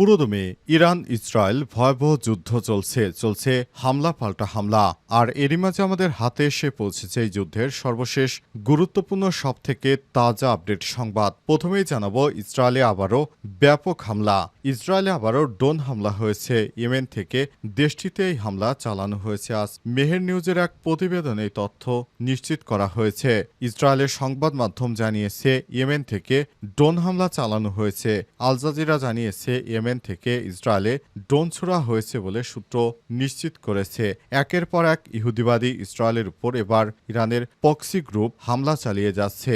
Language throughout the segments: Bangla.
পুরোদমে ইরান ইসরায়েল ভয়াবহ যুদ্ধ চলছে চলছে হামলা পাল্টা হামলা। আর এরই মাঝে আমাদের হাতে এসে পৌঁছেছে এই যুদ্ধের সর্বশেষ গুরুত্বপূর্ণ সব থেকে তাজা আপডেট সংবাদ। প্রথমেই জানাব, ইসরায়েলে আবারও ব্যাপক হামলা। ইসরায়েলে আবারও ড্রোন হামলা হয়েছে। ইয়েমেন থেকে দেশটিতে এই হামলা চালানো হয়েছে। আজ মেহের নিউজের এক প্রতিবেদনে তথ্য নিশ্চিত করা হয়েছে। ইসরায়েলের সংবাদ মাধ্যম জানিয়েছে, ইয়েমেন থেকে ড্রোন হামলা চালানো হয়েছে। আল জাজিরা জানিয়েছে, ইয়েমেন থেকে ইসরায়েলে ড্রোন ছোড়া হয়েছে বলে সূত্র নিশ্চিত করেছে। একের পর এক ইহুদিবাদী ইসরায়েলের উপর এবার ইরানের পক্সি গ্রুপ হামলা চালিয়ে যাচ্ছে।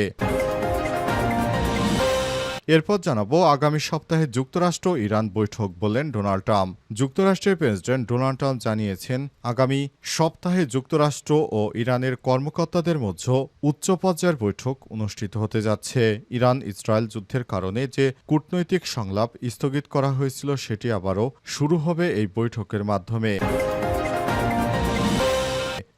এরপর জানাব, আগামী সপ্তাহে যুক্তরাষ্ট্র ইরান বৈঠক বললেন ডোনাল্ড ট্রাম্প। যুক্তরাষ্ট্রের প্রেসিডেন্ট ডোনাল্ড ট্রাম্প জানিয়েছেন, আগামী সপ্তাহে যুক্তরাষ্ট্র ও ইরানের কর্মকর্তাদের মধ্যে উচ্চ পর্যায়ের বৈঠক অনুষ্ঠিত হতে যাচ্ছে। ইরান ইসরায়েল যুদ্ধের কারণে যে কূটনৈতিক সংলাপ স্থগিত করা হয়েছিল, সেটি আবারও শুরু হবে এই বৈঠকের মাধ্যমে।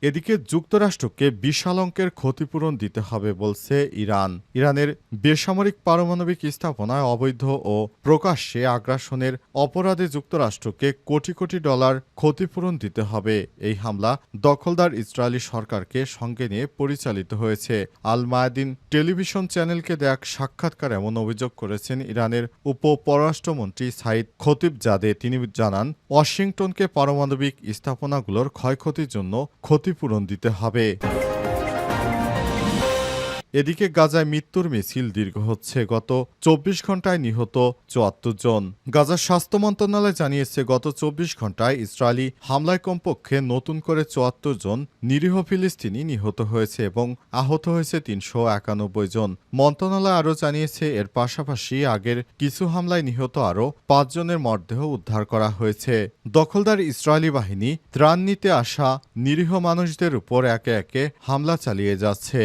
এদিকে যুক্তরাষ্ট্রকে বিশাল অঙ্কের ক্ষতিপূরণ দিতে হবে বলছে ইরান। ইরানের বেসামরিক পারমাণবিক স্থাপনায় অবৈধ ও প্রকাশ্যে আগ্রাসনের অপরাধে যুক্তরাষ্ট্রকে কোটি কোটি ডলার ক্ষতিপূরণ দিতে হবে। এই হামলা দখলদার ইসরায়েলি সরকারকে সঙ্গে নিয়ে পরিচালিত হয়েছে। আল মায়াদিন টেলিভিশন চ্যানেলকে দেয়া এক সাক্ষাৎকার এমন অভিযোগ করেছেন ইরানের উপ পররাষ্ট্রমন্ত্রী সাইদ খতিব জাদে। তিনি জানান, ওয়াশিংটনকে পারমাণবিক স্থাপনাগুলোর ক্ষয়ক্ষতির জন্য ক্ষতিপূরণ দিতে হবে। এদিকে গাজায় মৃত্যুর মিছিল দীর্ঘ হচ্ছে। গত চব্বিশ ঘন্টায় নিহত চুয়াত্তর জন। গাজার স্বাস্থ্য মন্ত্রণালয় জানিয়েছে, গত চব্বিশ ঘন্টায় ইসরায়েলি হামলায় কমপক্ষে নতুন করে চুয়াত্তর জন নিরীহ ফিলিস্তিনি নিহত হয়েছে এবং আহত হয়েছে তিনশো একানব্বই জন। মন্ত্রণালয় আরও জানিয়েছে, এর পাশাপাশি আগের কিছু হামলায় নিহত আরও পাঁচজনের মরদেহ উদ্ধার করা হয়েছে। দখলদার ইসরায়েলি বাহিনী ত্রাণ নিতে আসা নিরীহ মানুষদের উপর একে একে হামলা চালিয়ে যাচ্ছে।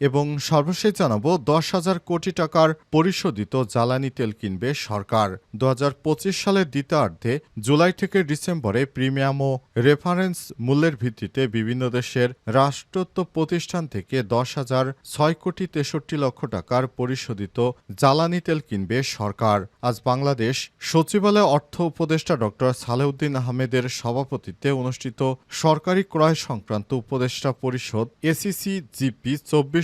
এবং সর্বশেষ জানাব, দশ হাজার কোটি টাকার পরিশোধিত জ্বালানি তেল কিনবে সরকার। দু হাজার পঁচিশ সালের দ্বিতীয়ার্ধে জুলাই থেকে ডিসেম্বরে প্রিমিয়াম ও রেফারেন্স মূল্যের ভিত্তিতে বিভিন্ন দেশের রাষ্ট্রত্ব প্রতিষ্ঠান থেকে দশ হাজার ছয় কোটি তেষট্টি লক্ষ টাকার পরিশোধিত জ্বালানি তেল কিনবে সরকার। আজ বাংলাদেশ সচিবালয় অর্থ উপদেষ্টা ডক্টর সালেউদ্দিন আহমেদের সভাপতিত্বে অনুষ্ঠিত সরকারি ক্রয় সংক্রান্ত উপদেষ্টা পরিষদ এসিসি জিপি চব্বিশ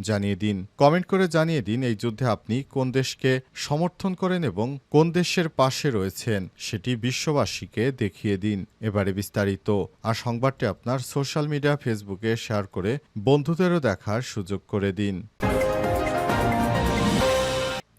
জানিয়ে দিন। কমেন্ট করে জানিয়ে দিন এই যুদ্ধে আপনি কোন দেশকে সমর্থন করেন এবং কোন দেশের পাশে রয়েছেন সেটি বিশ্ববাসীকে দেখিয়ে দিন। এবারে বিস্তারিত। আর সংবাদটি আপনার সোশ্যাল মিডিয়া, ফেসবুকে শেয়ার করে বন্ধুদেরও দেখার সুযোগ করে দিন।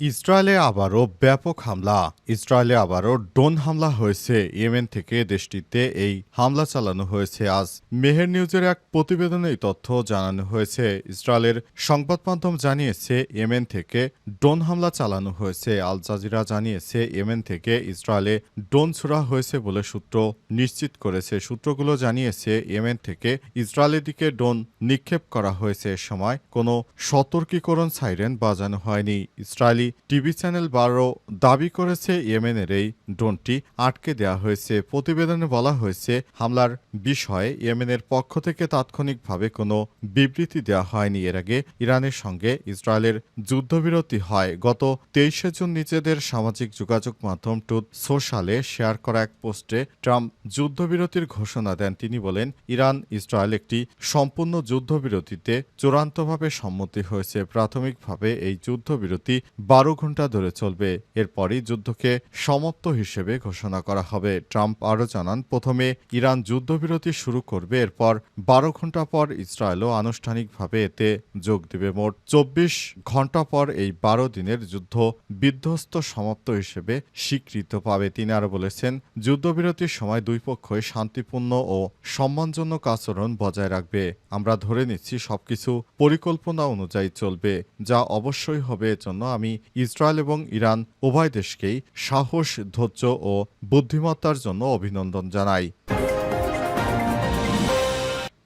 ইসরায়েলে আবারও ব্যাপক হামলা। ইসরায়েলে আবারও ড্রোন হামলা হয়েছে। ইয়েমেন থেকে দেশটিতে এই হামলা চালানো হয়েছে। আজ মেহের নিউজের এক প্রতিবেদনে এই তথ্য জানানো হয়েছে। ইসরায়েলের সংবাদ মাধ্যম জানিয়েছে, ইয়েমেন থেকে ড্রোন হামলা চালানো হয়েছে। আল জাজিরা জানিয়েছে, ইয়েমেন থেকে ইসরায়েলে ড্রোন ছোড়া হয়েছে বলে সূত্র নিশ্চিত করেছে। সূত্রগুলো জানিয়েছে, ইয়েমেন থেকে ইসরায়েলের দিকে ড্রোন নিক্ষেপ করা হয়েছে। সময় কোনো সতর্কীকরণ সাইরেন বাজানো হয়নি। ইসরায়েলি টিভি চ্যানেল বারো দাবি করেছে ইয়েমেনের এই ড্রোনটি আটকে দেওয়া হয়েছে। প্রতিবেদনে বলা হয়েছে, হামলার বিষয়ে ইয়েমেনের পক্ষ থেকে তাৎক্ষণিকভাবে কোনো বিবৃতি দেওয়া হয়নি। এর আগে ইরানের সঙ্গে ইসরায়েলের যুদ্ধবিরতি হয়। গত তেইশে জুন নিজেদের সামাজিক যোগাযোগ মাধ্যম টুথ সোশ্যালে শেয়ার করা এক পোস্টে ট্রাম্প যুদ্ধবিরতির ঘোষণা দেন। তিনি বলেন, ইরান ইসরায়েল একটি সম্পূর্ণ যুদ্ধবিরতিতে চূড়ান্তভাবে সম্মতি হয়েছে। প্রাথমিকভাবে এই যুদ্ধবিরতি বারো বারো ঘণ্টা ধরে চলবে। এরপরই যুদ্ধকে সমাপ্ত হিসেবে ঘোষণা করা হবে। ট্রাম্প আরও জানান, প্রথমে ইরান যুদ্ধবিরতি শুরু করবে, এরপর বারো ঘণ্টা পর ইসরায়েলও আনুষ্ঠানিকভাবে এতে যোগ দেবে। মোট চব্বিশ ঘণ্টা পর এই বারো দিনের যুদ্ধ বিধ্বস্ত সমাপ্ত হিসেবে স্বীকৃত পাবে। তিনি আরও বলেছেন, যুদ্ধবিরতির সময় দুই পক্ষই শান্তিপূর্ণ ও সম্মানজনক আচরণ বজায় রাখবে। আমরা ধরে নিচ্ছি, সবকিছু পরিকল্পনা অনুযায়ী চলবে, যা অবশ্যই হবে। এজন্য আমি ইসরায়েল এবং ইরান উভয় দেশকেই সাহস ধৈর্য ও বুদ্ধিমত্তার জন্য অভিনন্দন জানাই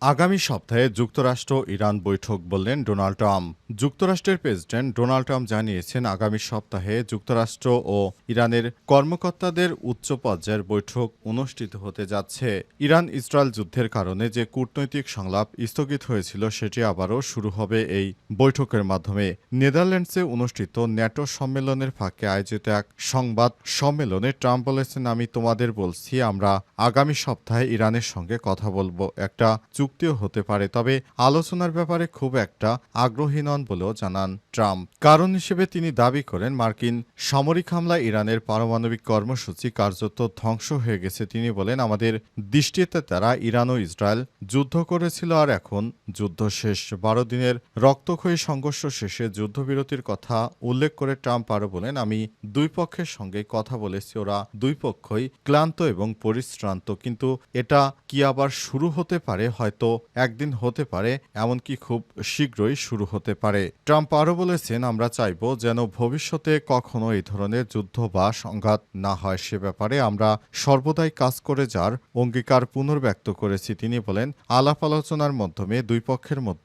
আগামী সপ্তাহে যুক্তরাষ্ট্র ইরান বৈঠক বললেন ডোনাল্ড ট্রাম্প। যুক্তরাষ্ট্রের প্রেসিডেন্ট ডোনাল্ড ট্রাম্প জানিয়েছেন, আগামী সপ্তাহে যুক্তরাষ্ট্র ও ইরানের কর্মকর্তাদের উচ্চ পর্যায়ের বৈঠক অনুষ্ঠিত হতে যাচ্ছে। ইরান ইসরায়েল যুদ্ধের কারণে যে কূটনৈতিক সংলাপ স্থগিত হয়েছিল, সেটি আবারও শুরু হবে এই বৈঠকের মাধ্যমে। নেদারল্যান্ডসে অনুষ্ঠিত ন্যাটো সম্মেলনের ফাঁকে আয়োজিত এক সংবাদ সম্মেলনে ট্রাম্প বলেছেন, আমি তোমাদের বলছি, আমরা আগামী সপ্তাহে ইরানের সঙ্গে কথা বলব। একটা চুক্তিও হতে পারে, তবে আলোচনার ব্যাপারে খুব একটা আগ্রহী নন বলেও জানান ট্রাম্প। কারণ হিসেবে তিনি দাবি করেন, মার্কিন সামরিক হামলায় ইরানের পারমাণবিক কর্মসূচি কার্যত ধ্বংস হয়ে গেছে। তিনি বলেন, আমাদের দৃষ্টিতে তারা ইরান ও ইসরায়েল যুদ্ধ করেছিল আর এখন যুদ্ধ শেষ। বারো দিনের রক্তক্ষয়ী সংঘর্ষ শেষে যুদ্ধবিরতির কথা উল্লেখ করে ট্রাম্প আরও বলেন, আমি দুই পক্ষের সঙ্গে কথা বলেছি, ওরা দুই পক্ষই ক্লান্ত এবং পরিশ্রান্ত। কিন্তু এটা কি আবার শুরু হতে পারে, হয়তো একদিন হতে পারে, এমনকি খুব শীঘ্রই শুরু হতে পারে। ট্রাম্প আরও বলেছেন, আমরা চাইব যেন ভবিষ্যতে কখনো এই ধরনের যুদ্ধ বা সংঘাত না হয় সে ব্যাপারে। আমরা সর্বদাই কাজ করে যার অঙ্গীকার পুনর্ব্যক্ত করেছি। তিনি বলেন, আলাপ আলোচনার মাধ্যমে দুই পক্ষের মধ্যে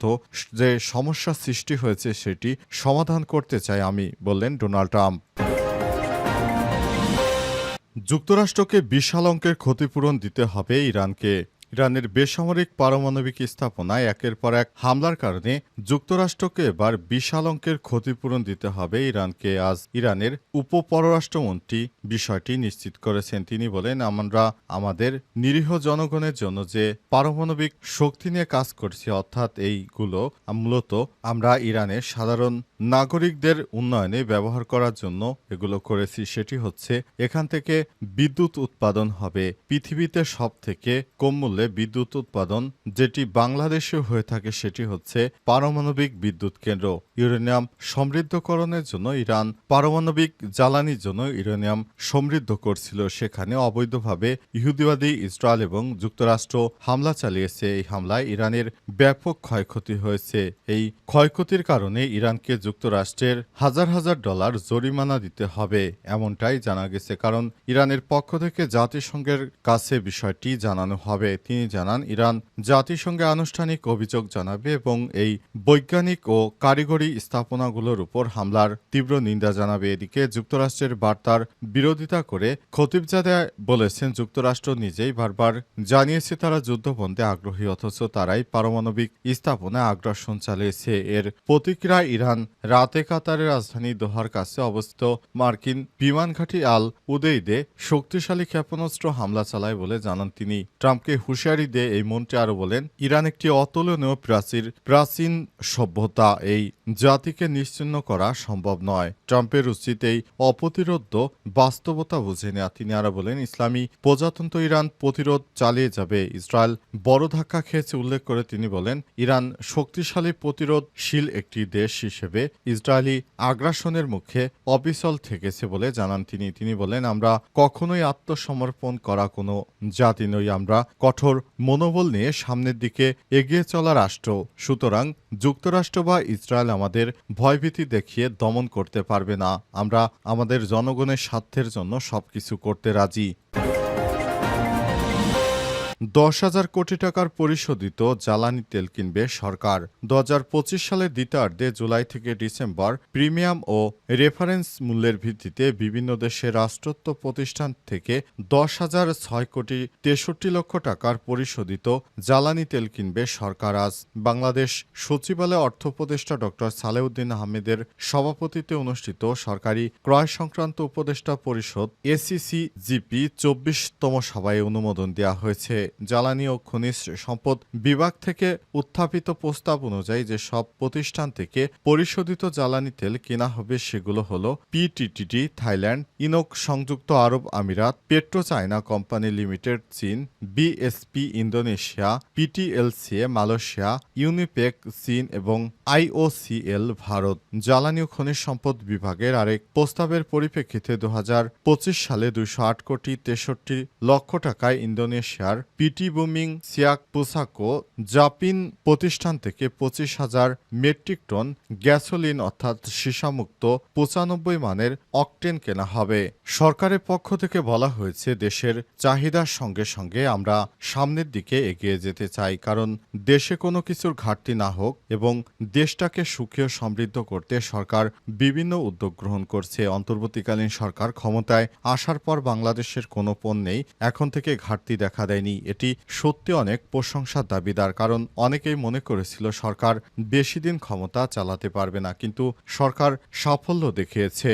যে সমস্যা সৃষ্টি হয়েছে সেটি সমাধান করতে চাই আমি, বললেন ডোনাল্ড ট্রাম্প। যুক্তরাষ্ট্রকে বিশাল অঙ্কের ক্ষতিপূরণ দিতে হবে ইরানকে। ইরানের বেসামরিক পারমাণবিক স্থাপনায় একের পর এক হামলার কারণে যুক্তরাষ্ট্রকে এবার বিশাল অঙ্কের ক্ষতিপূরণ দিতে হবে ইরানকে, আজ ইরানের উপপররাষ্ট্রমন্ত্রী বিষয়টি নিশ্চিত করেছেন। তিনি বলেন, আমরা আমাদের নিরীহ জনগণের জন্য যে পারমাণবিক শক্তি নিয়ে কাজ করছি, অর্থাৎ এইগুলো মূলত আমরা ইরানের সাধারণ নাগরিকদের উন্নয়নে ব্যবহার করার জন্য এগুলো করেছি, সেটি হচ্ছে এখান থেকে বিদ্যুৎ উৎপাদন হবে। পৃথিবীতে সব থেকে কম মূল্যে বিদ্যুৎ উৎপাদন যেটি বাংলাদেশে হয়ে থাকে সেটি হচ্ছে পারমাণবিক বিদ্যুৎ কেন্দ্র। ইউরেনিয়াম সমৃদ্ধকরণের জন্য ইরান পারমাণবিক জ্বালানির জন্য ইউরেনিয়াম সমৃদ্ধ করছিল। সেখানে অবৈধভাবে ইহুদিবাদী ইসরায়েল এবং যুক্তরাষ্ট্র হামলা চালিয়েছে। এই হামলায় ইরানের ব্যাপক ক্ষয়ক্ষতি হয়েছে। এই ক্ষয়ক্ষতির কারণে ইরানকে যুক্তরাষ্ট্রের হাজার হাজার ডলার জরিমানা দিতে হবে এমনটাই জানা গেছে। কারণ ইরানের পক্ষ থেকে জাতিসংঘের কাছে বিষয়টি জানানো হবে। তিনি জানান, ইরান জাতিসংঘে আনুষ্ঠানিক অভিযোগ জানাবে এবং এই বৈজ্ঞানিক ও কারিগরি স্থাপনাগুলোর উপর হামলার তীব্র নিন্দা জানাবে। এদিকে যুক্তরাষ্ট্রের বার্তার বিরোধিতা করে খতিবজাদে বলেছেন, যুক্তরাষ্ট্র নিজেই বারবার জানিয়েছে তারা যুদ্ধবন্ধে আগ্রহী, অথচ তারাই পারমাণবিক স্থাপনায় আগ্রাসন চালিয়েছে। এর প্রতিক্রিয়া ইরান রাতে কাতারের রাজধানী দোহার কাছে অবস্থিত মার্কিন বিমান ঘাঁটি আল উদেইদে শক্তিশালী ক্ষেপণাস্ত্র হামলা চালায় বলে জানান তিনি। ট্রাম্পকে হুঁশিয়ারি দিয়ে এই মন্ত্রী আরও বলেন, ইরান একটি অতুলনীয় প্রাচীর, প্রাচীন সভ্যতা, এই জাতিকে নিশ্চিহ্ন করা সম্ভব নয়। ট্রাম্পের উচিত এই অপ্রতিরোধ বাস্তবতা বুঝে নেওয়া তিনি আরও বলেন, ইসলামী প্রজাতন্ত্র ইরান প্রতিরোধ চালিয়ে যাবে। ইসরায়েল বড় ধাক্কা খেয়েছে উল্লেখ করে তিনি বলেন, ইরান শক্তিশালী প্রতিরোধশীল একটি দেশ হিসেবে ইসরায়েলি আগ্রাসনের মুখে অবিচল থেকেছে বলে জানান তিনি। তিনি বলেন, আমরা কখনোই আত্মসমর্পণ করা কোনো জাতি নই, আমরা কঠোর মনোবল নিয়ে সামনের দিকে এগিয়ে চলা রাষ্ট্র। সুতরাং যুক্তরাষ্ট্র বা ইসরায়েল আমাদের ভয়ভীতি দেখিয়ে দমন করতে পারবে না। আমরা আমাদের জনগণের স্বার্থের জন্য সবকিছু করতে রাজি। দশ হাজার কোটি টাকার পরিশোধিত জ্বালানি তেল কিনবে সরকার। দু হাজার পঁচিশ সালের দ্বিতীয়ার্ধে জুলাই থেকে ডিসেম্বর প্রিমিয়াম ও রেফারেন্স মূল্যের ভিত্তিতে বিভিন্ন দেশের রাষ্ট্রত্ব প্রতিষ্ঠান থেকে দশ হাজার ছয় কোটি তেষট্টি লক্ষ টাকার পরিশোধিত জ্বালানি তেল কিনবে সরকার। আজ বাংলাদেশ সচিবালয় অর্থ উপদেষ্টা ডক্টর সালেউদ্দিন আহমেদের সভাপতিত্বে অনুষ্ঠিত সরকারি ক্রয় সংক্রান্ত উপদেষ্টা পরিষদ এসিসি জিপি চব্বিশতম সভায় অনুমোদন দেওয়া হয়েছে। জ্বালানি ও খনিজ সম্পদ বিভাগ থেকে উত্থাপিত প্রস্তাব অনুযায়ী যে সব প্রতিষ্ঠান থেকে পরিশোধিত জ্বালানি তেল কেনা হবে সেগুলো হলো পিটিটিডি থাইল্যান্ড, ইনোক, সংযুক্ত আরব আমিরাত পেট্রো চায়না কোম্পানি লিমিটেড, চীন BSP Indonesia PTLCA Malaysia, Unipec, চীন এবং আইওসিএল ভারত। জ্বালানি ও খনিজ সম্পদ বিভাগের আরেক প্রস্তাবের পরিপ্রেক্ষিতে দু হাজার পঁচিশ সালে দুইশো আট কোটি তেষট্টি লক্ষ টাকায় ইন্দোনেশিয়ার পিটি বুমিং সিয়াক পুসাকো জাপিন প্রতিষ্ঠান থেকে পঁচিশ হাজার মেট্রিক টন গ্যাসোলিন অর্থাৎ সীসামুক্ত পঁচানব্বই মানের অকটেন কেনা হবে। সরকারের পক্ষ থেকে বলা হয়েছে, দেশের চাহিদার সঙ্গে সঙ্গে আমরা সামনের দিকে এগিয়ে যেতে চাই, কারণ দেশে কোনো কিছুর ঘাটতি না হোক এবং দেশটাকে সুখী সমৃদ্ধ করতে সরকার বিভিন্ন উদ্যোগ গ্রহণ করছে। অন্তর্বর্তীকালীন সরকার ক্ষমতায় আসার পর বাংলাদেশের কোনো পণ্যেই এখন থেকে ঘাটতি দেখা দেয়নি। এটি সত্যি অনেক প্রশংসার দাবিদার, কারণ অনেকেই মনে করেছিল সরকার বেশি দিন ক্ষমতা চালাতে পারবে না, কিন্তু সরকার সাফল্য দেখিয়েছে।